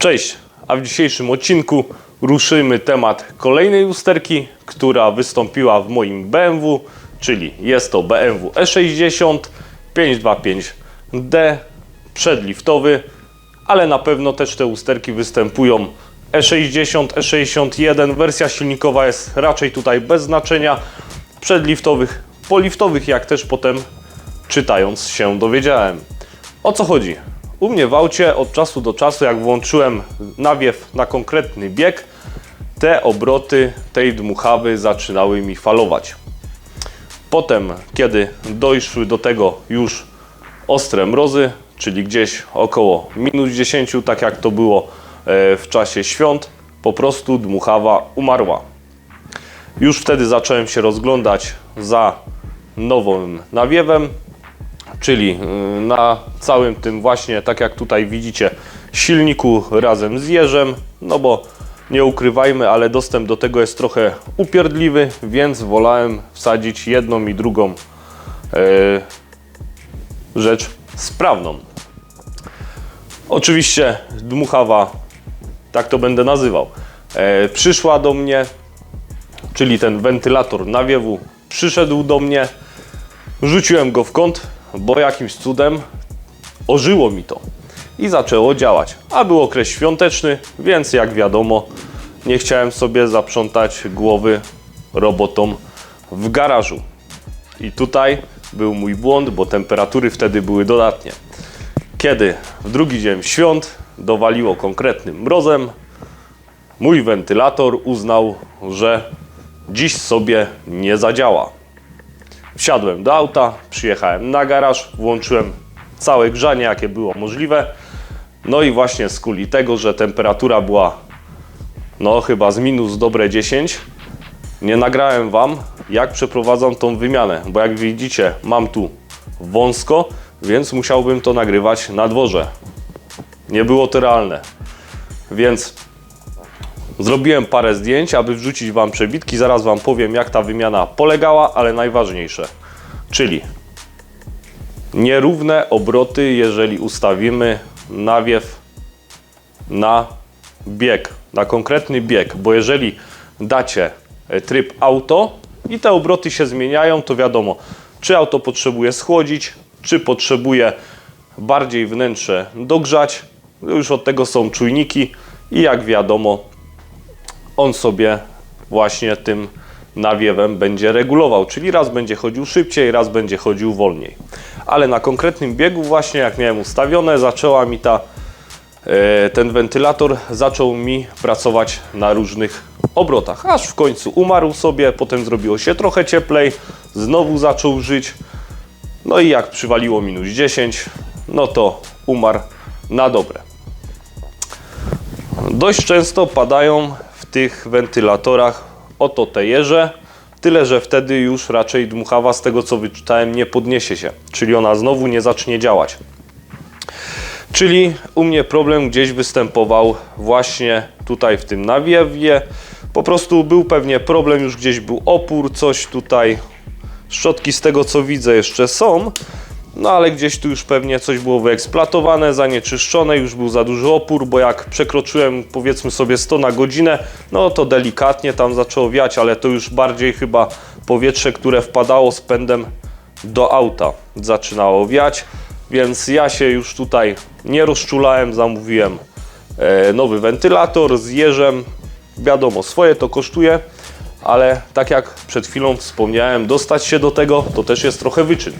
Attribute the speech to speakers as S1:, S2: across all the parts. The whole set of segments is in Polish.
S1: Cześć, a w dzisiejszym odcinku ruszymy temat kolejnej lusterki, która wystąpiła w moim BMW, czyli jest to BMW E60 525D przedliftowy, ale na pewno też te lusterki występują E E60, E61, wersja silnikowa jest raczej tutaj bez znaczenia, przedliftowych, poliftowych jak też potem czytając się dowiedziałem. O co chodzi? U mnie w aucie od czasu do czasu, jak włączyłem nawiew na konkretny bieg, te obroty tej dmuchawy zaczynały mi falować. Potem, kiedy dojszły do tego już ostre mrozy, czyli gdzieś około minus 10, tak jak to było e, w czasie świąt, po prostu dmuchawa umarła. Już wtedy zacząłem się rozglądać za nowym nawiewem, czyli y, na całym tym właśnie, tak jak tutaj widzicie, silniku razem z jeżem, no bo nie ukrywajmy, ale dostęp do tego jest trochę upierdliwy, więc wolałem wsadzić jedną i drugą e, rzecz sprawną. Oczywiście dmuchawa, tak to będę nazywał, e, przyszła do mnie, czyli ten wentylator nawiewu przyszedł do mnie, Rzuciłem go w kąt, bo jakimś cudem ożyło mi to i zaczęło działać. A był okres świąteczny, więc jak wiadomo, nie chciałem sobie zaprzątać głowy robotom w garażu. I tutaj był mój błąd, bo temperatury wtedy były dodatnie. Kiedy w drugi dzień świąt dowaliło konkretnym mrozem, mój wentylator uznał, że dziś sobie nie zadziała. Wsiadłem do auta, przyjechałem na garaż, włączyłem całe grzanie, jakie było możliwe. No i właśnie z kuli tego, że temperatura była no chyba z minus dobre 10, nie nagrałem Wam, jak przeprowadzam tą wymianę, bo jak widzicie, mam tu wąsko, więc musiałbym to nagrywać na dworze. Nie było to realne. Więc Zrobiłem parę zdjęć, aby wrzucić Wam przebitki. Zaraz Wam powiem, jak ta wymiana polegała, ale najważniejsze, czyli nierówne obroty, jeżeli ustawimy nawiew na bieg, na konkretny bieg, bo jeżeli dacie e, tryb auto i te obroty się zmieniają, to wiadomo, czy auto potrzebuje schłodzić, czy potrzebuje bardziej wnętrze dogrzać. Już od tego są czujniki i jak wiadomo, on sobie właśnie tym nawiewem będzie regulował, czyli raz będzie chodził szybciej, raz będzie chodził wolniej. Ale na konkretnym biegu właśnie jak miałem ustawione, zaczęła mi ta, e, ten wentylator zaczął mi pracować na różnych obrotach, aż w końcu umarł sobie, potem zrobiło się trochę cieplej, znowu zaczął żyć, no i jak przywaliło minus 10, no to umarł na dobre. Dość często padają tych wentylatorach oto te jeże, tyle że wtedy już raczej dmuchawa z tego co wyczytałem nie podniesie się, czyli ona znowu nie zacznie działać. Czyli u mnie problem gdzieś występował właśnie tutaj w tym nawiewie. Po prostu był pewnie problem, już gdzieś był opór, coś tutaj. Szczotki z tego co widzę jeszcze są, no ale gdzieś tu już pewnie coś było wyeksploatowane, zanieczyszczone, już był za duży opór, bo jak przekroczyłem powiedzmy sobie 100 na godzinę, no to delikatnie tam zaczęło wiać, ale to już bardziej chyba powietrze, które wpadało z pędem do auta zaczynało wiać, więc ja się już tutaj nie rozczulałem, zamówiłem e, nowy wentylator z jeżem. Wiadomo, swoje to kosztuje, ale tak jak przed chwilą wspomniałem, dostać się do tego to też jest trochę wyczyn.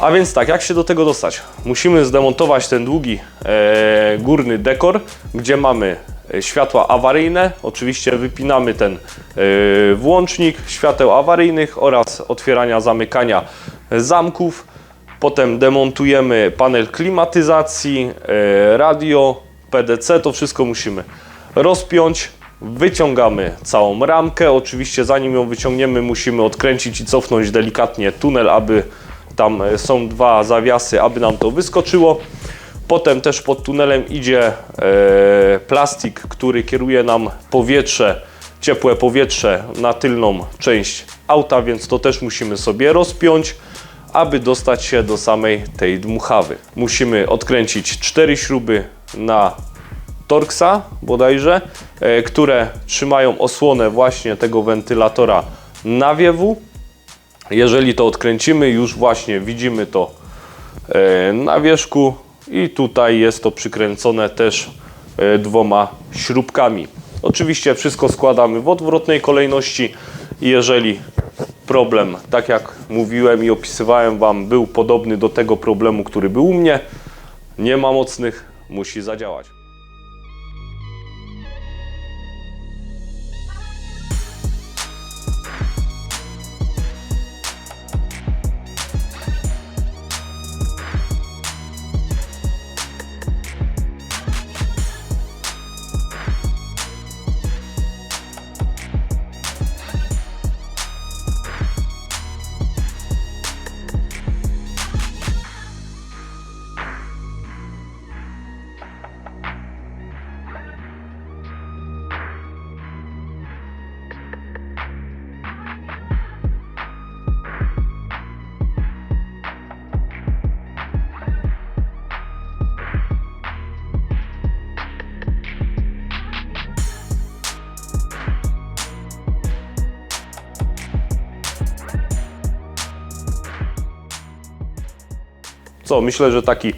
S1: A więc tak, jak się do tego dostać? Musimy zdemontować ten długi e, górny dekor, gdzie mamy e, światła awaryjne. Oczywiście wypinamy ten e, włącznik świateł awaryjnych oraz otwierania, zamykania zamków. Potem demontujemy panel klimatyzacji, e, radio, PDC, to wszystko musimy rozpiąć. Wyciągamy całą ramkę. Oczywiście zanim ją wyciągniemy musimy odkręcić i cofnąć delikatnie tunel, aby tam e, są dwa zawiasy, aby nam to wyskoczyło. Potem też pod tunelem idzie e, plastik, który kieruje nam powietrze, ciepłe powietrze na tylną część auta, więc to też musimy sobie rozpiąć, aby dostać się do samej tej dmuchawy. Musimy odkręcić cztery śruby na Torxa bodajże, e, które trzymają osłonę właśnie tego wentylatora nawiewu. Jeżeli to odkręcimy, już właśnie widzimy to e, na wierzchu i tutaj jest to przykręcone też e, dwoma śrubkami. Oczywiście wszystko składamy w odwrotnej kolejności jeżeli problem, tak jak mówiłem i opisywałem Wam, był podobny do tego problemu, który był u mnie, nie ma mocnych, musi zadziałać. Co, myślę, że taki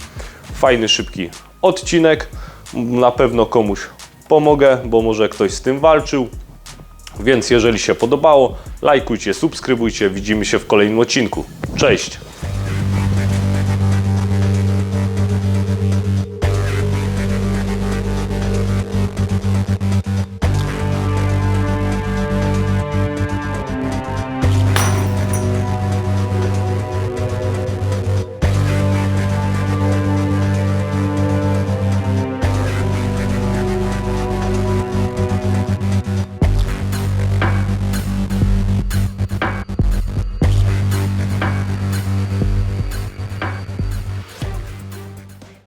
S1: fajny, szybki odcinek. Na pewno komuś pomogę, bo może ktoś z tym walczył. Więc jeżeli się podobało, lajkujcie, subskrybujcie. Widzimy się w kolejnym odcinku. Cześć!